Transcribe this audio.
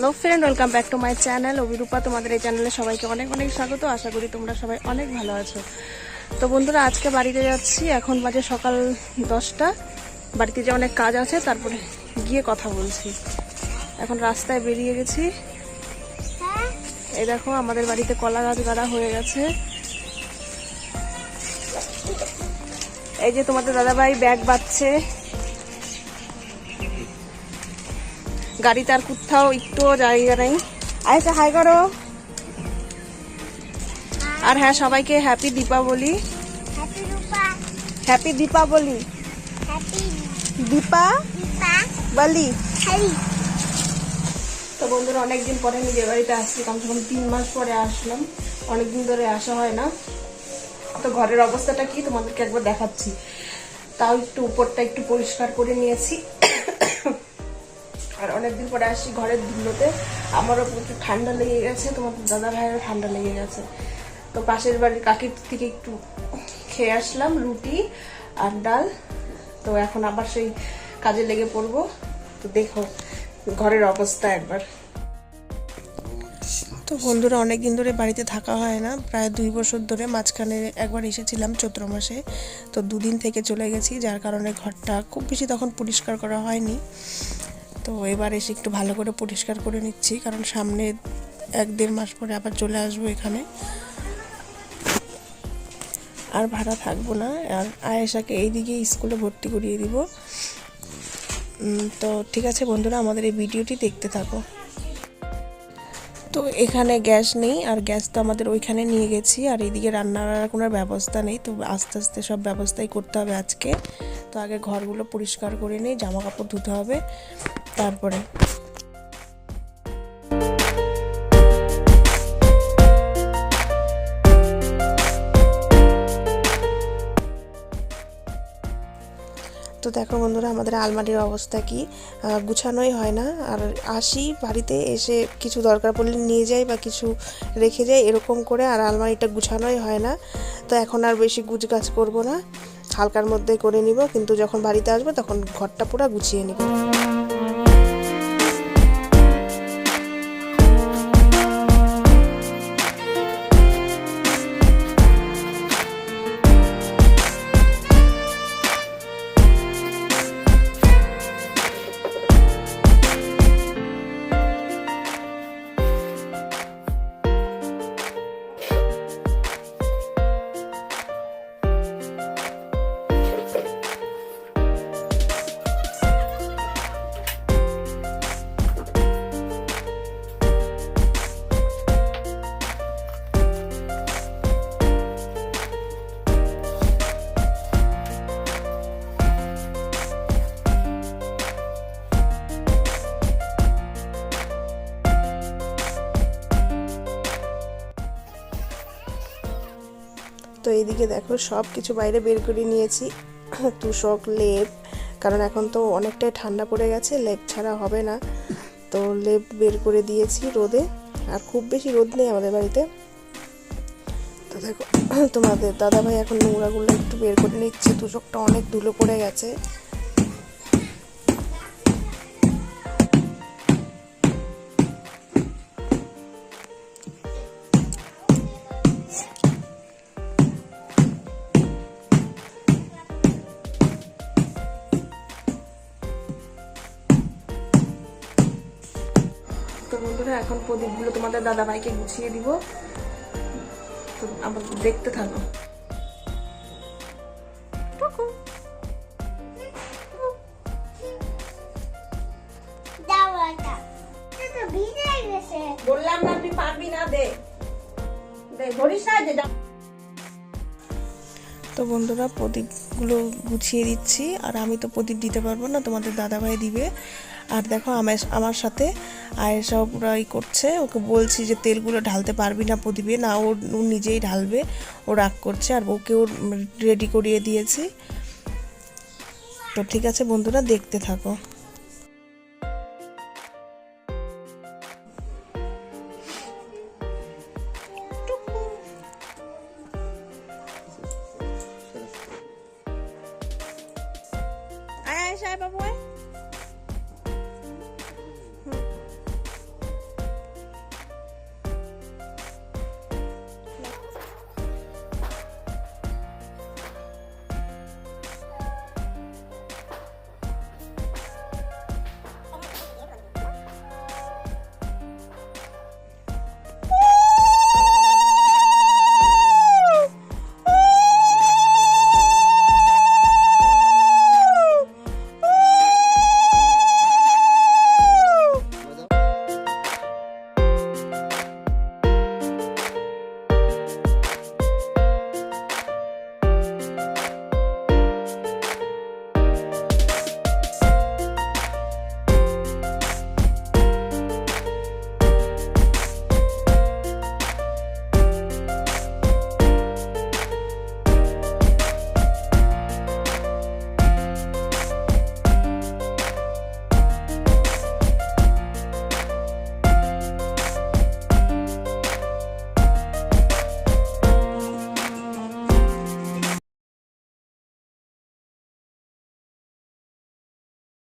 Hello friend welcome back to my channel Abhirupa, তোমাদের এই চ্যানেলে সবাইকে অনেক অনেক স্বাগত। আশা করি তোমরা সবাই অনেক ভালো আছো। তো বন্ধুরা, আজকে বাড়িতে যাচ্ছি। এখন বাজে সকাল দশটা। বাড়িতে যে অনেক কাজ আছে, তারপরে গিয়ে কথা বলছি। এখন রাস্তায় বেরিয়ে গেছি। এই দেখো, আমাদের বাড়িতে কলা গাছ গাড়া হয়ে গেছে। এই যে তোমাদের দাদাভাই ব্যাগ বাচ্ছে গাড়িতে আর কোথাও একটুও জায়গা নেই। আচ্ছা হাই করো। আর হ্যাঁ সবাইকে হ্যাপি দীপাবলি। হ্যাপি দীপাবলি। দীপা। বলি। তো বন্ধুরা অনেকদিন পরে নিজের বাড়িতে আসছি কমসে কম তিন মাস পরে আসলাম। অনেকদিন ধরে আসা হয় না। তো ঘরের অবস্থাটা কি তোমাদেরকে একবার দেখাচ্ছি। তাও একটু উপরটা একটু পরিষ্কার করে নিয়েছি। আর অনেকদিন পরে আসছি ঘরের ধুলোতে। আমারও প্রচুর ঠান্ডা লেগে গেছে তোমাদের দাদা ভাইয়েরও ঠান্ডা লেগে গেছে। তো পাশের বাড়ির কাকির থেকে একটু খেয়ে আসলাম, রুটি, আর ডাল। তো এখন আবার সেই কাজে লেগে পড়ব। তো দেখো ঘরের অবস্থা একবার। তো বন্ধুরা অনেক দিন ধরে বাড়িতে থাকা হয় না। প্রায় দুই বছর ধরে মাঝখানে একবার এসেছিলাম চৈত্র মাসে। তো দুদিন থেকে চলে গেছি, যার কারণে ঘরটা খুব বেশি তখন পরিষ্কার করা হয়নি। তো এবার এসে একটু ভালো করে পরিষ্কার করে নিচ্ছি, কারণ সামনে এক দেড় মাস পরে আবার চলে আসব এখানে। আর ভাড়া থাকব না, আর আয়েশাকে এইদিকে স্কুলে ভর্তি করিয়ে দিব। তো ঠিক আছে বন্ধুরা, আমাদের এই ভিডিওটি দেখতে থাকো। তো এখানে গ্যাস নেই, আর গ্যাস তো আমাদের ওইখানে নিয়ে গেছি, আর এইদিকে রান্নার কোনো ব্যবস্থা নেই, তো আস্তে আস্তে সব ব্যবস্থাই করতে হবে আজকে। তো আগে ঘরগুলো পরিষ্কার করে নিই জামা কাপড় ধুতে হবে। তারপরে। তো দেখো বন্ধুরা, আমাদের আলমারির অবস্থা কি? গুছানোই হয় না। আর আসি বাড়িতে, এসে কিছু দরকার পড়লে নিয়ে যাই বা কিছু রেখে যাই, এরকম করে। আর আলমারিটা গুছানোই হয় না। তো এখন আর বেশি গুছ গাছ করব না। হালকার মধ্যে করে নিব, কিন্তু যখন বাড়িতে আসব তখন ঘরটা পুরো গুছিয়ে নিব। তো এইদিকে দেখো সব কিছু বাইরে বের করে নিয়েছি। তুষক, লেপ, কারণ এখন তো অনেকটাই ঠান্ডা পড়ে গেছে, লেপ ছাড়া হবে না। তো লেপ বের করে দিয়েছি রোদে, আর খুব বেশি রোদ নেই আমাদের বাড়িতে। তো দেখো, তোমাদের দাদাভাই এখন নোংরাগুলো একটু বের করে নিচ্ছে, তুষকটা অনেক ধুলো পড়ে গেছে। বন্ধুরা, এখন প্রদীপগুলো তোমাদের দাদা ভাইকে গুছিয়ে দিব। তো আবার দেখতে থাকো। তো বন্ধুরা, প্রদীপগুলো গুছিয়ে দিচ্ছি, আর আমি তো প্রদীপ দিতে পারব না, তোমাদের দাদাভাই দিবে। আর দেখো আমার আমার সাথে আয়েশাও পুরো করছে। ওকে বলছি যে, তেলগুলো ঢালতে পারবি না প্রদীপে। না, ও নিজেই ঢালবে। ও রাগ করছে আর ওকে ওর রেডি করিয়ে দিয়েছি। তো ঠিক আছে বন্ধুরা, দেখতে থাকো।